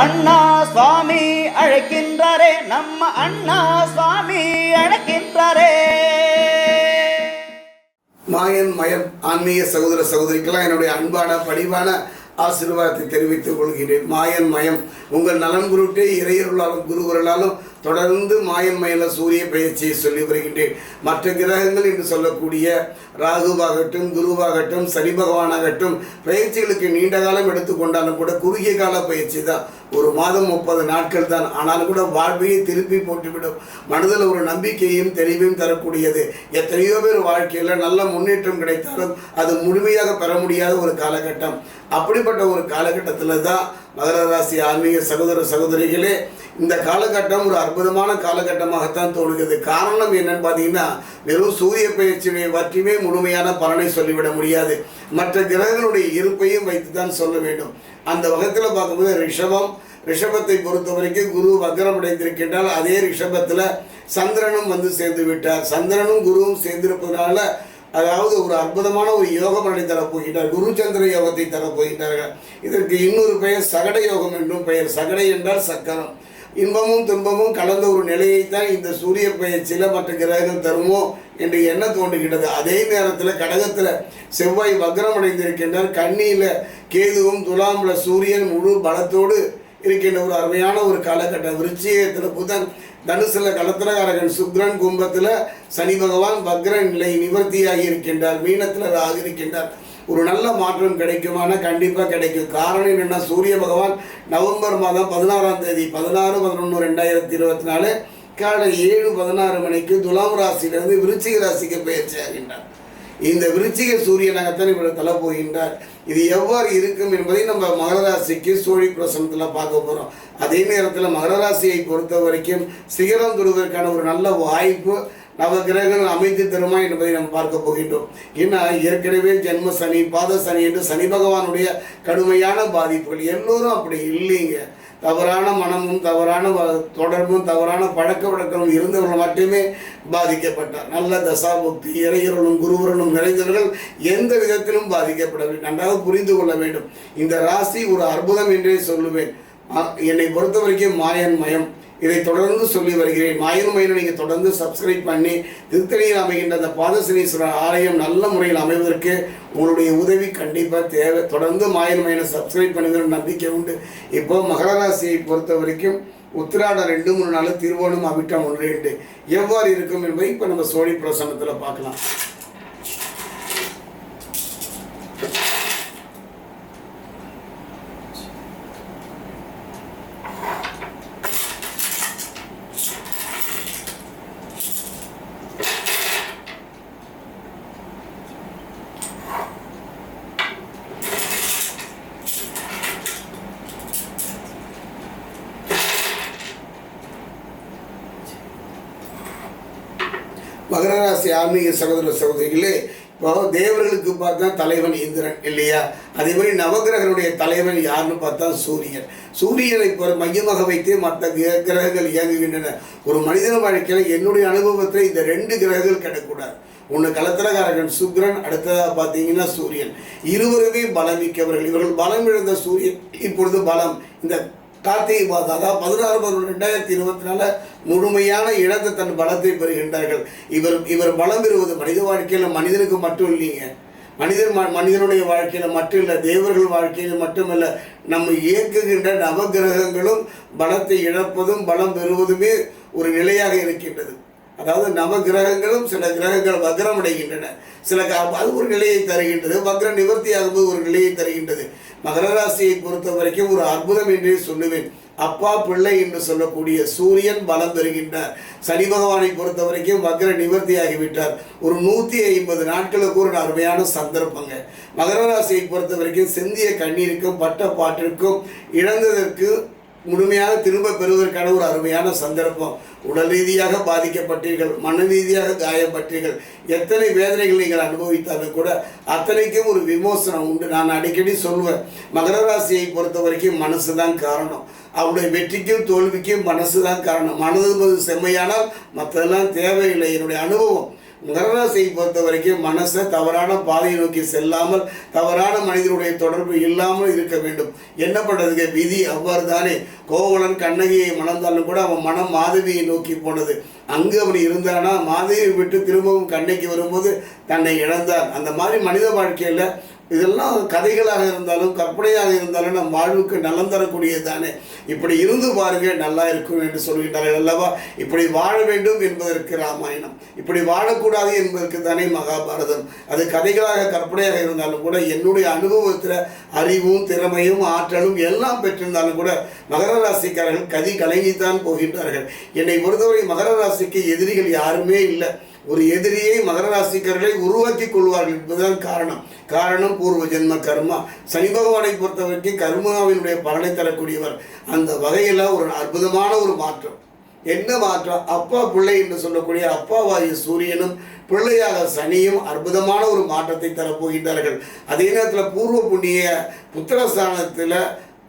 அண்ணா சுவாமி அழைக்கின்றாரே நம்ம அண்ணா சுவாமி அழைக்கின்றாரே. மாயன் மயம் ஆன்மீக சகோதர சகோதரிக்கெல்லாம் என்னுடைய அன்பான பணிவான ஆசீர்வாதத்தை தெரிவித்துக் கொள்கிறேன். மாயன் மயம் உங்கள் நலன் குருட்டே இறையருளாலும் குருவருளாலும் தொடர்ந்து மாயன் மயில சூரிய பயிற்சியை சொல்லி வருகின்றேன். மற்ற கிரகங்கள் என்று சொல்லக்கூடிய ராகுவாகட்டும் குருவாகட்டும் சனி பகவானாகட்டும் பயிற்சிகளுக்கு நீண்ட காலம் எடுத்துக்கொண்டாலும் கூட குறுகிய கால பயிற்சி தான். ஒரு மாதம் முப்பது நாட்கள் தான். ஆனாலும் கூட வாழ்வையை திருப்பி போட்டுவிடும். மனதில் ஒரு நம்பிக்கையும் தெளிவையும் தரக்கூடியது. எத்தனையோ பேர் வாழ்க்கையில் நல்ல முன்னேற்றம் கிடைத்தாலும் அது முழுமையாக பெற முடியாத ஒரு காலகட்டம். அப்படிப்பட்ட ஒரு காலகட்டத்தில் தான் மகர ராசி ஆன்மீக சகோதர சகோதரிகளே இந்த காலகட்டம் ஒரு அற்புதமான காலகட்டமாகத்தான் தோணுகிறது காரணம் என்னன்னு பார்த்தீங்கன்னா வெறும் சூரிய பயிற்சியை பற்றியுமே முழுமையான பலனை சொல்லிவிட முடியாது. மற்ற கிரகங்களுடைய இருப்பையும் வைத்து தான் சொல்ல வேண்டும். அந்த வகத்தில் பார்க்கும்போது ரிஷபம் ரிஷபத்தை பொறுத்த வரைக்கும் குரு வக்ரம் அடைந்திருக்கின்றால் அதே ரிஷபத்தில் சந்திரனும் வந்து சேர்ந்து விட்டார். சந்திரனும் குருவும் சேர்ந்திருப்பதனால அதாவது ஒரு அற்புதமான ஒரு யோகம் பலனை தரப்போகின்றார். குருச்சந்திர யோகத்தை தரப்போகின்றார்கள். இதற்கு இன்னொரு பெயர் சகட யோகம் என்றும் பெயர். சகடை என்றால் சக்கரம். இன்பமும் துன்பமும் கலந்த ஒரு நிலையைத்தான் இந்த சூரிய பயிற்சியில் மற்ற கிரகங்கள் தருமோ என்று என்ன தோன்றுகின்றது. அதே நேரத்தில் கடகத்தில் செவ்வாய் வக்ரம் அடைந்திருக்கின்றார். கண்ணியில் கேதுவும் துலாமில் சூரியன் முழு பலத்தோடு இருக்கின்ற ஒரு அருமையான ஒரு காலகட்டம். விருச்சிகத்தில் புதன் தனுசில் கலத்திரகாரகன் சுக்ரன் கும்பத்தில் சனி பகவான் வக்ர நிலை நிவர்த்தியாகி இருக்கின்றார். மீனத்தில் ராகு இருக்கின்றார். ஒரு நல்ல மாற்றம் கிடைக்குமானா கண்டிப்பாக கிடைக்கும். காரணம் என்னென்னா சூரிய பகவான் நவம்பர் மாதம் பதினாறாம் தேதி பதினாறு பதினொன்று ரெண்டாயிரத்தி இருபத்தி நாலு காலை ஏழு பதினாறு மணிக்கு துலாம் ராசியிலிருந்து விருச்சிக ராசிக்கு பயிற்சி ஆகின்றார். இந்த விருச்சிக சூரியனாகத்தான் இவர் தலை போகின்றார். இது எவ்வாறு இருக்கும் என்பதை நம்ம மகரராசிக்கு சோழி பிரசனத்தில் பார்க்க போகிறோம் அதே நேரத்தில் மகரராசியை பொறுத்த வரைக்கும் சிகரம் தொடுவதற்கான ஒரு நல்ல வாய்ப்பு நவ கிரகங்கள் அமைத்து தருமா என்பதை நாம் பார்க்க போகின்றோம். ஏன்னா ஏற்கனவே ஜென்ம சனி பாத சனி என்று சனி பகவானுடைய கடுமையான பாதிப்புகள் எல்லோரும் அப்படி இல்லைங்க. தவறான மனமும் தவறான வ- தொடர்பும் தவறான பழக்க வழக்கமும் இருந்தவர்கள் மட்டுமே பாதிக்கப்பட்டார். நல்ல தசாபுக்தி இறையர்களும் குருவர்களும் நிறைந்தவர்கள் எந்த விதத்திலும் பாதிக்கப்படவில்லை. நன்றாக புரிந்து கொள்ள வேண்டும். இந்த ராசி ஒரு அற்புதம் என்றே சொல்லுவேன். என்னை பொறுத்த வரைக்கும் மாயன் மயம். இதை தொடர்ந்து சொல்லி வருகிறேன். மாயன் மயிலும் நீங்கள் தொடர்ந்து சப்ஸ்கிரைப் பண்ணி திருத்தணியில் அமைகின்ற அந்த பாதசனீஸ்வரர் ஆலயம் நல்ல முறையில் அமைவதற்கு உங்களுடைய உதவி கண்டிப்பாக தேவை. தொடர்ந்து மாயன் மயனை சப்ஸ்கிரைப் பண்ணுங்கிற நம்பிக்கை உண்டு. இப்போ மகர ராசியை பொறுத்த வரைக்கும் உத்திராட ரெண்டு மூணு நாள் திருவோணம் அவிட்டம் ஒன்று ரெண்டு. எவ்வாறு இருக்கும் என்பதை இப்போ நம்ம சோழி பிரசன்னத்தில் பார்க்கலாம். மகர ராசி ஆன்மீக சகோதர சகோதரிகளே இப்போ தேவர்களுக்கு பார்த்தா தலைவன் இந்திரன் இல்லையா? அதே மாதிரி நவகிரகனுடைய தலைவன் யாருன்னு பார்த்தா சூரியன். சூரியனை இப்போ மையமாக வைத்தே மற்ற கிரகங்கள் இயங்குகின்றன. ஒரு மனிதன் வாழ்க்கையில் என்னுடைய அனுபவத்தில் இந்த ரெண்டு கிரகங்கள் கிடைக்கூடாது. ஒன்று கலத்திரகாரகன் சுக்ரன் அடுத்ததாக பார்த்தீங்கன்னா சூரியன். இருவருமே பலமிக்கவர்கள் இவர்கள் பலம் இழந்த சூரியன் இப்பொழுது பலம். இந்த கார்த்திகை மாதம் அதாவது பதினாறு பதினொன்று ரெண்டாயிரத்தி இருபத்தி நாலு முழுமையான இடத்தை தன் பலத்தை பெறுகின்றார்கள். இவர் இவர் பலம் பெறுவது மனித வாழ்க்கையில் மனிதனுக்கு மட்டும் இல்லைங்க. மனிதன் ம- மனிதனுடைய வாழ்க்கையில் மட்டும் இல்லை தேவர்கள் வாழ்க்கையில் மட்டுமல்ல நம்ம இயக்குகின்ற நவகிரகங்களும் பலத்தை இழப்பதும் பலம் பெறுவதுமே ஒரு நிலையாக இருக்கின்றது. அதாவது நவ கிரகங்களும் சில கிரகங்கள் வக்ரம் அடைகின்றன சில அது ஒரு நிலையை தருகின்றது. வக்ர நிவர்த்தி ஆகும்போது ஒரு நிலையை தருகின்றது. மகர ராசியை பொறுத்த வரைக்கும் ஒரு அற்புதம் என்றே சொல்லுவேன். அப்பா பிள்ளை என்று சொல்லக்கூடிய சூரியன் பலம் பெறுகின்றார். சனி பகவானை பொறுத்த வரைக்கும் வக்ர நிவர்த்தி ஆகிவிட்டார் ஒரு நூற்றி ஐம்பது நாட்களுக்கு ஒரு அருமையான சந்தர்ப்பங்க. மகர ராசியை பொறுத்த வரைக்கும் சிந்திய கண்ணீருக்கும் பட்ட பாட்டிற்கும் இழந்ததற்கு முழுமையாக திரும்ப பெறுவதற்கான ஒரு அருமையான சந்தர்ப்பம். உடல் ரீதியாக பாதிக்கப்பட்டீர்கள் மன ரீதியாக காயப்பட்டீர்கள் எத்தனை வேதனைகள் நீங்கள் அனுபவித்தாலும் கூட அத்தனைக்கும் ஒரு விமோசனம் உண்டு. நான் அடிக்கடி சொல்லுவேன் மகர ராசியை பொறுத்த வரைக்கும் மனசு தான் காரணம். அவருடைய வெற்றிக்கும் தோல்விக்கும் மனசு தான் காரணம். மனது செம்மையானால் மற்றதெல்லாம் தேவையில்லை. என்னுடைய அனுபவம் மகராசியை பொறுத்த வரைக்கும் மனசை தவறான பாதையை நோக்கி செல்லாமல் தவறான மனிதனுடைய தொடர்பு இல்லாமல் இருக்க வேண்டும். என்ன பண்ணுறதுக்கு விதி அவ்வாறு தானே கோவலன் கண்ணகியை மணந்தாலும் கூட அவன் மனம் மாதவியை நோக்கி போனது. அங்கு அவன் இருந்தானா? மாதவியை விட்டு திரும்பவும் கண்ணகி வரும்போது தன்னை இழந்தார் அந்த மாதிரி மனித வாழ்க்கையில் இதெல்லாம் கதைகளாக இருந்தாலும் கற்பனையாக இருந்தாலும் நம் வாழ்வுக்கு நலம் தரக்கூடியது தானே. இப்படி இருந்து பாருங்க நல்லா இருக்கும் என்று சொல்கின்றார்கள் அல்லவா? இப்படி வாழ வேண்டும் என்பதற்கு ராமாயணம் இப்படி வாழக்கூடாது என்பதற்கு தானே மகாபாரதம். அது கதைகளாக கற்பனையாக இருந்தாலும் கூட என்னுடைய அனுபவத்தில் அறிவும் திறமையும் ஆற்றலும் எல்லாம் பெற்றிருந்தாலும் கூட மகர ராசிக்காரர்கள் கதி கலங்கித்தான் போகின்றார்கள். என்னை பொறுத்தவரை மகர ராசிக்கு எதிரிகள் யாருமே இல்லை. ஒரு எதிரியை மகர ராசிக்காரர்களை உருவாக்கி கொள்வார்கள் என்பதுதான் காரணம். காரணம் பூர்வ ஜென்ம கர்மா. சனி பகவானை பொறுத்த வரைக்கும் கர்மாவினுடைய பலனை தரக்கூடியவர். அந்த வகையில் ஒரு அற்புதமான ஒரு மாற்றம். என்ன மாற்றம்? அப்பா பிள்ளை என்று சொல்லக்கூடிய அப்பாவாகிய சூரியனும் பிள்ளையாக சனியும் அற்புதமான ஒரு மாற்றத்தை தரப்போகின்றார்கள். அதே நேரத்தில் பூர்வ புண்ணிய புத்திரஸ்தானத்தில்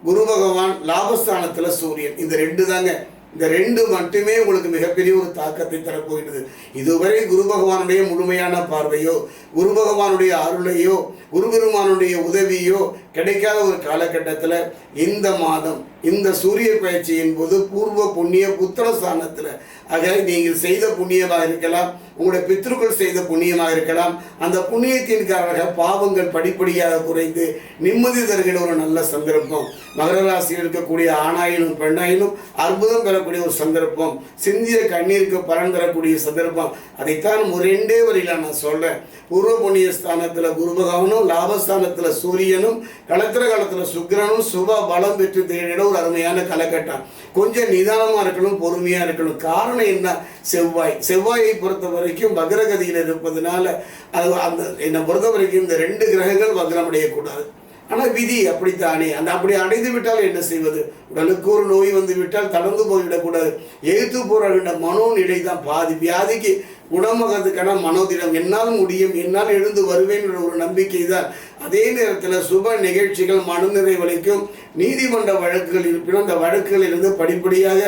குரு பகவான் லாபஸ்தானத்தில் சூரியன். இந்த ரெண்டு தாங்க இந்த ரெண்டு மட்டுமே உங்களுக்கு மிகப்பெரிய ஒரு தாக்கத்தை தரப்போகிறது இதுவரை குரு பகவானுடைய முழுமையான பார்வையோ குரு பகவானுடைய அருளையோ குரு பெருமானுடைய உதவியோ கிடைக்காத ஒரு காலகட்டத்தில் இந்த மாதம் இந்த சூரிய பயிற்சியின் போது பூர்வ புண்ணிய புத்திரஸ்தானத்தில். ஆக நீங்கள் செய்த புண்ணியமாக இருக்கலாம் உங்களுடைய பித்ருக்கள் செய்த புண்ணியமாக இருக்கலாம். அந்த புண்ணியத்தின் காரணமாக பாவங்கள் படிப்படியாக குறைந்து நிம்மதி தருகிற ஒரு நல்ல சந்தர்ப்பம். மகர ராசியில் இருக்கக்கூடிய ஆணாயினும் பெண்ணாயினும் அற்புதம் பெறக்கூடிய ஒரு சந்தர்ப்பம். சிந்திய கண்ணீருக்கு பலன் தரக்கூடிய சந்தர்ப்பம். அதைத்தான் ஒரு ரெண்டே வரையில் நான் சொல்கிறேன் பூர்வ புண்ணிய ஸ்தானத்தில் குரு பகவானும் லாபஸ்தானத்தில் சூரியனும் களத்திர காலத்தில் சுக்கிரனும் சுப பலம் பெற்று தேடிட ஒரு அருமையான காலகட்டம் கொஞ்சம் நிதானமாக இருக்கணும் பொறுமையாக இருக்கணும். காரணம் என்ன? செவ்வாய். செவ்வாயை பொறுத்த வரைக்கும் வக்ரகதியில் இருப்பதனால அது அந்த என்னை பொறுத்த வரைக்கும் இந்த ரெண்டு கிரகங்கள் வக்ரம் அடையக்கூடாது. ஆனால் விதி அப்படித்தானே? அந்த அப்படி அடைந்து விட்டால் என்ன செய்வது? உடலுக்கு ஒரு நோய் வந்து விட்டால் தளர்ந்து போய்விடக்கூடாது. எழுத்து போராடுகின்ற மனோநிலை தான் பாதி வியாதிக்கு குணமகத்துக்கான மனோதிடம். என்னால் முடியும் என்னால் எழுந்து வருவேன் என்ற ஒரு நம்பிக்கை தான். அதே நேரத்தில் சுப நிகழ்ச்சிகள் மனநிறைவளிக்கும். நீதிமன்ற வழக்குகள் இருப்பினும் அந்த வழக்குகளிலிருந்து படிப்படியாக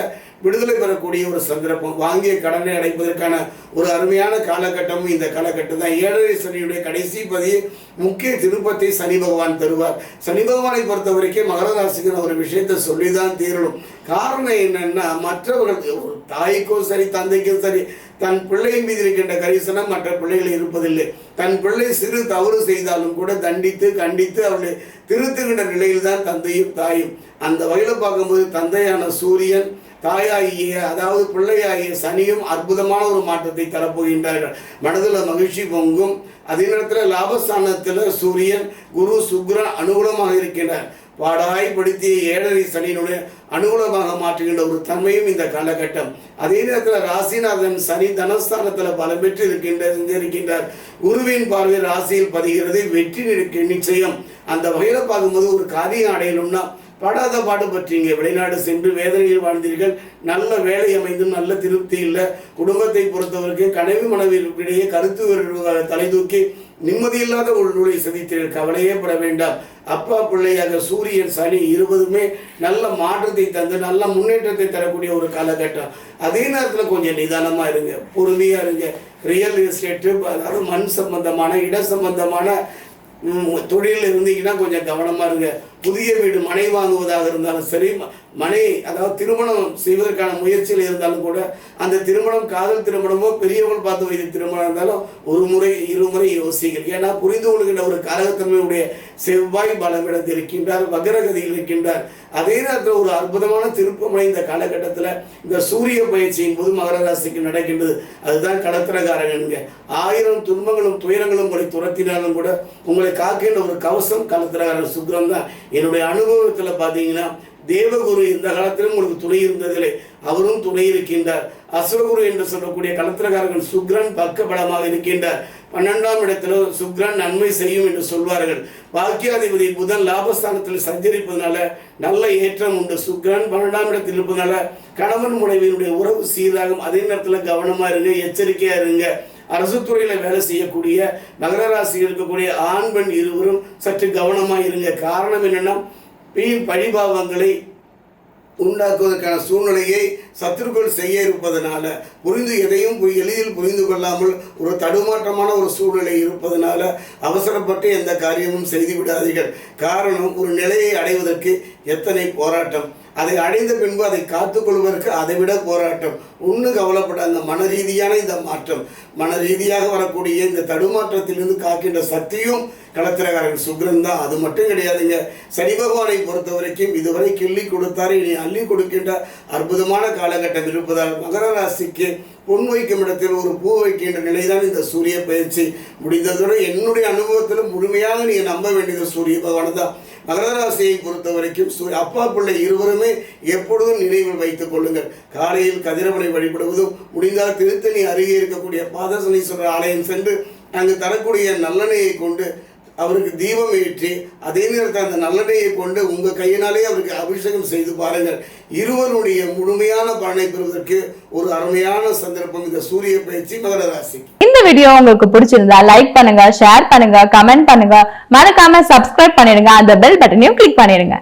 விடுதலை பெறக்கூடிய ஒரு சந்தர்ப்பம். வாங்கிய கடனை அடைப்பதற்கான ஒரு அருமையான காலகட்டமும் இந்த காலகட்டம் தான் ஏழரை சனியுடைய கடைசி பதிய முக்கிய திருப்பத்தை சனி பகவான் தருவார். சனி பகவானை பொறுத்த வரைக்கும் மகர ஒரு விஷயத்தை சொல்லிதான் தீரணும். காரணம் என்னன்னா மற்றவர்கள் ஒரு தாய்க்கும் சரி தந்தைக்கும் சரி தன் பிள்ளையின் மீது இருக்கின்ற கரிசனம் மற்ற பிள்ளைகள் இருப்பதில்லை. தன் பிள்ளை சிறு தவறு செய்தாலும் கூட தண்டித்து கண்டித்து அவளை திருத்துகின்ற நிலையில்தான் தந்தையும் தாயும். அந்த வகையில் பார்க்கும்போது தந்தையான சூரியன் தாயாகிய அதாவது பிள்ளையாகிய சனியும் அற்புதமான ஒரு மாற்றத்தை தரப்போகின்றார்கள். மனதில் மகிழ்ச்சி பொங்கும். அதே நேரத்தில் லாபஸ்தானத்தில் சூரியன் குரு சுக்ரன் அனுகூலமாக இருக்கின்றார் பாடாய்படுத்திய ஏழரை சனியினுடைய அனுகூலமாக மாற்றுகின்ற ஒரு தன்மையும் இந்த காலகட்டம். அதே நேரத்தில் ராசிநாதன் சனி தனஸ்தானத்தில் பலம் பெற்று இருக்கின்ற இருக்கின்றார் குருவின் பார்வை ராசியில் பதிகிறது வெற்றி நிற்க நிச்சயம். அந்த வகையில் பார்க்கும்போது ஒரு காரியம் அடையணும்னா படாத பாடுபட்டீங்க வெளிநாடு சென்று வேதனையில் வாழ்ந்தீர்கள். நல்ல வேலை அமைந்தும் நல்ல திருப்தி இல்லை. குடும்பத்தை பொறுத்தவரைக்கும் கனவு மனைவியிடையே கருத்து தலை தூக்கி நிம்மதியில்லாத ஒரு நூலை சந்தித்தீர்கள் கவலையே பட வேண்டாம். அப்பா பிள்ளையாக சூரியன் சனி இருபதுமே நல்ல மாற்றத்தை தந்து நல்ல முன்னேற்றத்தை தரக்கூடிய ஒரு காலகட்டம். அதே நேரத்தில் கொஞ்சம் நிதானமாக இருங்க. பொறுமையாக இருங்க. ரியல் எஸ்டேட்டு அதாவது மண் சம்பந்தமான இட சம்பந்தமான தொழிலில் இருந்தீங்கன்னா கொஞ்சம் கவனமாக இருங்க. புதிய வீடு மனை வாங்குவதாக இருந்தாலும் சரி ம- மனை அதாவது திருமணம் செய்வதற்கான முயற்சியில் இருந்தாலும் கூட அந்த திருமணம் காதல் திருமணமோ பெரியவர்கள் பார்த்து வைத்த திருமணம் இருந்தாலும் ஒரு முறை இருமுறை யோசிங்கள் ஏன்னா புரிந்து கொள்கின்ற ஒரு காரகத்தன்மையுடைய செவ்வாய் பலமிடத்தில் இருக்கின்றார் வக்ரகதியில் இருக்கின்றார். அதே நேரத்தில் ஒரு அற்புதமான திருப்பமனை இந்த காலகட்டத்தில் இந்த சூரிய பயிற்சியின் போது மகர ராசிக்கு நடக்கின்றது. அதுதான் கடத்திரகாரங்க ஆயிரம் துன்பங்களும் துயரங்களும் உங்களை துரத்தினாலும் கூட உங்களை காக்கின்ற ஒரு கவசம் கடத்திரகாரன் சுக்ரம் தான் என்னுடைய அனுபவத்தில் பார்த்தீங்கன்னா தேவகுரு இந்த காலத்திலும் உங்களுக்கு துணை இருந்ததில்லை. அவரும் துணை இருக்கின்றார். அசுரகுரு என்று சொல்லக்கூடிய கலத்திரக்காரர்கள் சுக்ரன் பக்கபலமாக இருக்கின்றார். பன்னெண்டாம் இடத்துல சுக்ரன் நன்மை செய்யும் என்று சொல்வார்கள். பாக்கியாதிபதி புதன் லாபஸ்தானத்தில் சஞ்சரிப்பதனால நல்ல ஏற்றம் உண்டு. சுக்ரன் பன்னெண்டாம் இடத்தில் இருப்பதனால கணவன் முனைவியினுடைய உறவு சீராகும். அதே நேரத்தில் கவனமாக இருங்க எச்சரிக்கையாக இருங்க. அரசு துறையில் வேலை செய்யக்கூடிய நகரராசியில் இருக்கக்கூடிய ஆண் பெண் இருவரும் சற்று கவனமாக இருங்க. காரணம் என்னென்னா வீண் பழிபாவங்களை உண்டாக்குவதற்கான சூழ்நிலையை சத்துருக்கள் செய்ய இருப்பதனால புரிந்து எதையும் எளிதில் புரிந்து கொள்ளாமல் ஒரு தடுமாற்றமான ஒரு சூழ்நிலை இருப்பதனால அவசரப்பட்டு எந்த காரியமும் செய்து விடாதீர்கள். காரணம் ஒரு நிலையை அடைவதற்கு எத்தனை போராட்டம்? அதை அடைந்த பின்பு அதை காத்துக்கொள்வதற்கு அதைவிட போராட்டம். ஒன்றும் கவலைப்பட அந்த மன ரீதியான இந்த மாற்றம். மன ரீதியாக வரக்கூடிய இந்த தடுமாற்றத்திலிருந்து காக்கின்ற சக்தியும் களத்திரகாரன் சுக்ரன் தான். அது மட்டும் கிடையாதுங்க. சனி பகவானை பொறுத்த வரைக்கும் இதுவரை கிள்ளி கொடுத்தார். இனி அள்ளி கொடுக்கின்ற அற்புதமான காலகட்டம் இருப்பதால் மகர ராசிக்கு பொன் வைக்கும் இடத்தில் ஒரு பூ வைக்கின்ற நிலைதான் இந்த சூரிய பயிற்சி முடிந்ததோடு என்னுடைய அனுபவத்தில் முழுமையாக நீங்கள் நம்ப வேண்டியது சூரிய பகவான் தான். மகரராசியை பொறுத்த வரைக்கும் சூரிய அப்பா பிள்ளை இருவருமே எப்பொழுதும் நினைவில் வைத்துக் கொள்ளுங்கள். காலையில் கதிரவனை வழிபடுவதும் முடிந்தால் திருத்தணி அருகே இருக்கக்கூடிய பாதசனீஸ்வரர் ஆலயம் சென்று அங்கு தரக்கூடிய நல்லெண்ணெயை கொண்டு அவருக்கு தீபம் ஏற்றி அதே நேரத்தில் அந்த நல்லடையை கொண்டு உங்கள் கையினாலே அவருக்கு அபிஷேகம் செய்து பாருங்கள். இருவருடைய முழுமையான பலனை பெறுவதற்கு ஒரு அருமையான சந்தர்ப்பம் இந்த சூரிய பயிற்சி மகர ராசி இந்த வீடியோ உங்களுக்கு பிடிச்சிருந்தா லைக் பண்ணுங்க ஷேர் பண்ணுங்க கமெண்ட் பண்ணுங்க. மறக்காம சப்ஸ்கிரைப் பண்ணிடுங்க அந்த பெல் பட்டனையும் கிளிக் பண்ணிடுங்க.